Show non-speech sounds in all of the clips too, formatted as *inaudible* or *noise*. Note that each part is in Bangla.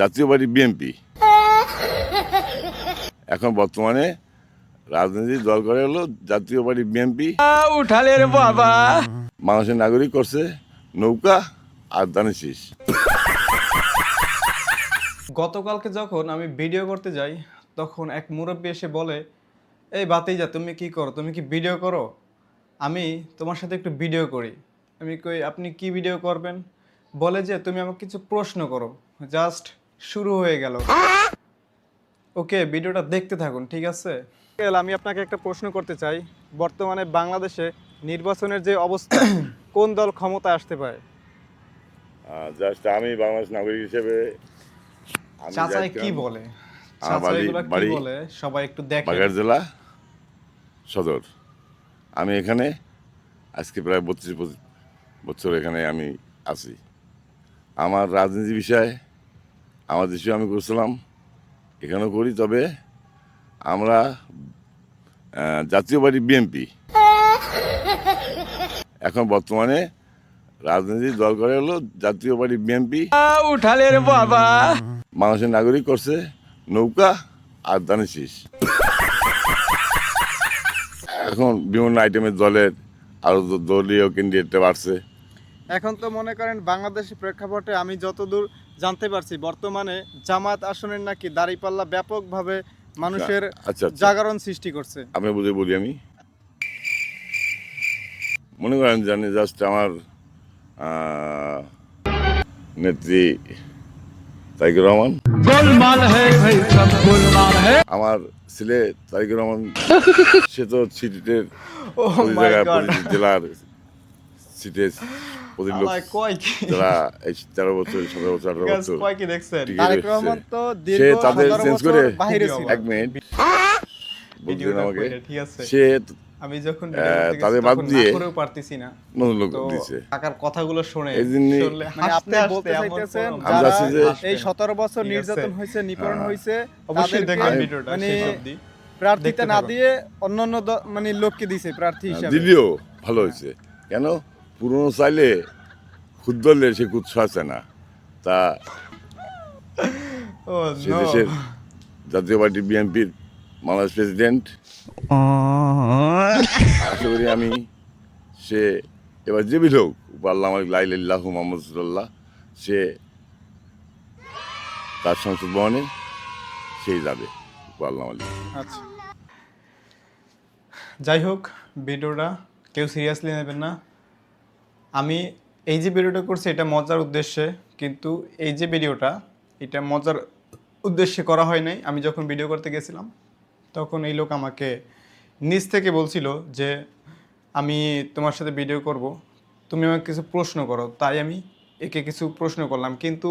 জাতীয় পার্টি বিএনপি। এখন বর্তমানে রাজনৈতিক দল করে হলো জাতীয় পার্টি বিএনপি। উঠালে রে বাবা। মানুষের নাগরিক করছে নৌকা আর দানের শীষ। গতকালকে যখন আমি ভিডিও করতে যাই তখন এক মুরব্বী এসে বলে এই বাতিজা তুমি কি করো? তুমি কি ভিডিও করো? আমি তোমার সাথে একটু ভিডিও করি। আমি কই আপনি কি ভিডিও করবেন? বলে যে তুমি আমাকে কিছু প্রশ্ন করো। জাস্ট শুরু হয়ে গেল। ওকে ভিডিওটা দেখতে থাকুন ঠিক আছে? আমি আপনাকে একটা প্রশ্ন করতে চাই। বর্তমানে বাংলাদেশে নির্বাচনের যে অবস্থা *coughs* কোন দল ক্ষমতা আসতে পারে? জাস্ট আমি বাংলাদেশ নাগরিক হিসেবে চাচাই কি বলে? বাড়ি- কি বলে? সবাই একটু দেখে বাগের জেলা সদর। আমি এখানে আজকে প্রায় বত্রিশ বছর এখানে আমি আছি। আমার রাজনীতি বিষয়ে আমার দেশেও আমি করছিলাম এখানেও করি তবে আমরা জাতীয় পার্টি বিএনপি এখন বর্তমানে রাজনৈতিক দল করে হলো জাতীয় পার্টি বিএনপি উঠালে বাবা। মানুষের নাগরিক করছে নৌকা আর দানের শীষ। এখন বিভিন্ন আইটেমের দলের আরও দ- দলীয় ক্যান্ডিডেটটা বাড়ছে। এখন তো মনে করেন বাংলাদেশের প্রেক্ষাপটে আমি যতদূর জানতে পারছি বর্তমানে জামাত আসনের নাকি দাঁড়িপাল্লা ব্যাপকভাবে মানুষের আচ্ছা আচ্ছা জাগরণ সৃষ্টি করছে। আমি বুঝে বলি আমি। মনে করেন জানি জাস্ট আমার আহ, নেত্রী তাইকুর রহমান। আমার ছেলে তাইকুর রহমান সে তো সিটের ও প্রতি মাই জায়গায় গড প্রতি জেলার সিটে প্রতি লোক কয় কি যারা এই তেরো বছর সতেরো বছর আঠারো বছর কয় কি দেখছেন তারেক রহমান তো সে তাদের চেঞ্জ করে বাইরে ভিডিও ছিল। এক মিনিট বলছিলেন আমাকে। কইরা, ঠিক আছে। সে আমি যখন আহ, ভিডিও করতে গেছি, তাদের বাদ দিয়ে করেও পারতেছি না। নতুন লোক দিছে। কাকার কথাগুলো শুনে এই জন্যই- শুনলে মানে আপনি বলতে চাইতেছেন যারা এই সতেরো বছর নির্যাতন হয়েছে নিপীড়ন হ্যাঁ। হয়েছে অবশ্যই দেখবেন ভিডিওটা মানে শেষ অবধি। প্রার্থীতে না। দিয়ে অন্যান্য মানে লোককে দিছে প্রার্থী হিসাবে। দিলেও ভালো হয়েছে। কেন? পুরনো চাইলে ক্ষুদ্রলে সে কুৎস আছে না। তা সে দেশের জাতীয় পার্টি বিএনপির বাংলাদেশ প্রেসিডেন্ট। আশা করি আমি সে এবার যে হোক আল্লাহ লাইল্লাহ মোহাম্মদ রসুল্লাহ সে তার সংসদ ভবনে সেই যাবে আল্লাহ আচ্ছা। যাই হোক ভিডিওটা কেউ সিরিয়াসলি নেবেন না। আমি এই যে ভিডিওটা করছি, এটা মজার উদ্দেশ্যে, কিন্তু এই যে ভিডিওটা, এটা মজার উদ্দেশ্যে করা হয় নাই। আমি যখন ভিডিও করতে গেছিলাম, তখন এই লোক আমাকে নিজ থেকে বলছিল যে, আমি তোমার সাথে ভিডিও করব। তুমি আমাকে কিছু প্রশ্ন করো। তাই আমি একে কিছু প্রশ্ন করলাম। কিন্তু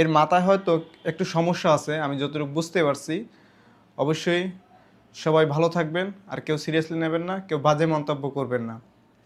এর মাথায় হয়তো একটু সমস্যা আছে, আমি যতটুকু বুঝতে পারছি। অবশ্যই সবাই ভালো থাকবেন, আর কেউ সিরিয়াসলি নেবেন না, কেউ বাজে মন্তব্য করবেন না।